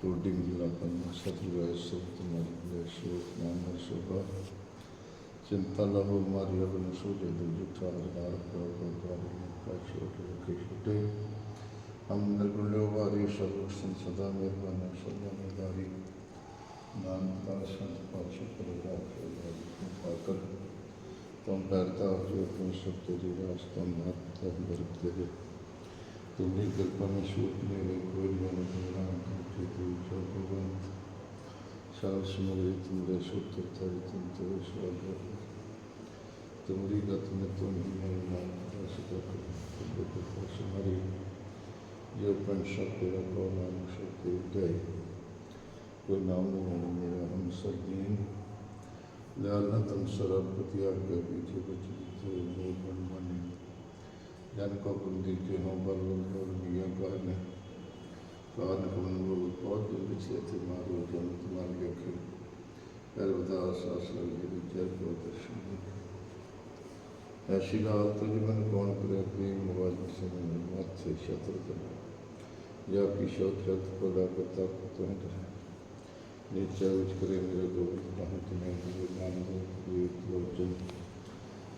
ٹوٹی گلا پنا شتر شوت مر شوت نامر شوبھا چنتا لہو ماریا بن سو جے دل جٹھا ہزار کا گوبار کا چھوٹے کے چھوٹے ہم نے گلو باری شروع سن صدا مہربان صدا مداری نام کا سنت پاچھے پر راہ کے لیے پا کر تم ڈرتا ہو جو تم سب تیری راستہ مات تم برتے ہم سر سرب پیا پھر ذلك هم بالأولياء قائلة فأنكم من الوقت بالتي اعتماد وجنة مالك البتہ شاہ ایسی حالت جن کون کرے اپنی مواد سے مت سے شطر کرے یا کی شوقت پیدا کرتا تو ہے نیچہ وچ کرے میرے گوبر پہنچ میں نام دو توجہ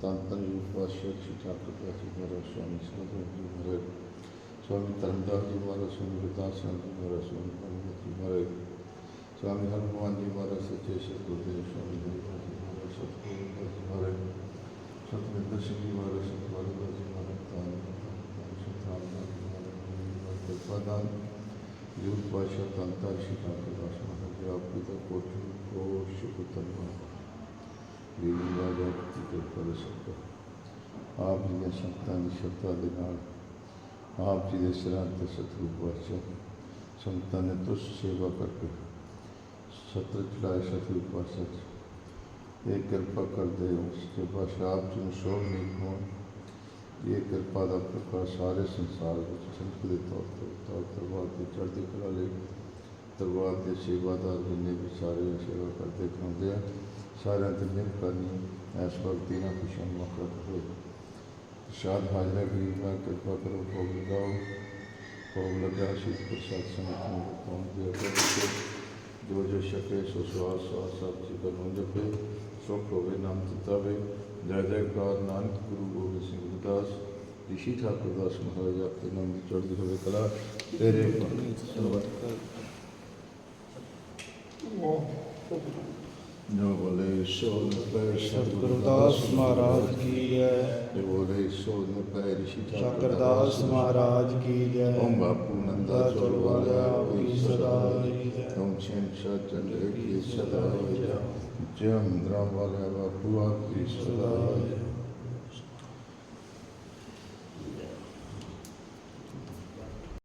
تانتن یوپ واشیت شی ٹھاکر کے حسیب مہارا سوامی سنت رہ جی مہارے سوامی ترمدہ جی مہارا سوامی ردان سان جی مہارا سوامی پرمدہ جی مہارے سوامی حرمان جی مہارا سچے شکر دے سوامی جی مہارا جی مہارا ست کو مہارا جی مہارا ست میں درشن جی مہارا ست مہارا جی مہارا تانتن ست رامدہ جی مہارا مہارا جی مہارا یوپ واشیت تانتن شی ٹھاکر کے حسیب مہارا جی آپ کی تک پوچھو شکر تنمہ آپ نے سنگان شردا دیت سترو باشا سنگت نے سطرو پاشا یہ کرپا کرتے بادشاہ شو نہیں ہوپا کا کرپا سارے دربار سے چڑھتے کرا لے دربار کے سیوا دارے سارے سیوا کرتے کر سارے دن دن پانی ایس وقت دینا خوشن مفرت ہو شاد حاضرہ بھی گریبنا کرپا کرو خوب لگاؤ خوب لگا شد پر ساتھ سمجھ میں پہنچ گیا جو جو شکے سو سواد سواد سب جی کا نو جپے سکھ ہوئے نام تتاوے جائے جے کار نانک گرو گوبند سنگھ داس رشی ٹھاکر داس مہاراج آپ کے نام چڑھتی ہوئے کلا۔ تیرے شکرداس مہاراج کی جائے شکرداس مہاراج کی باپو نندا چور والا کی سدا جے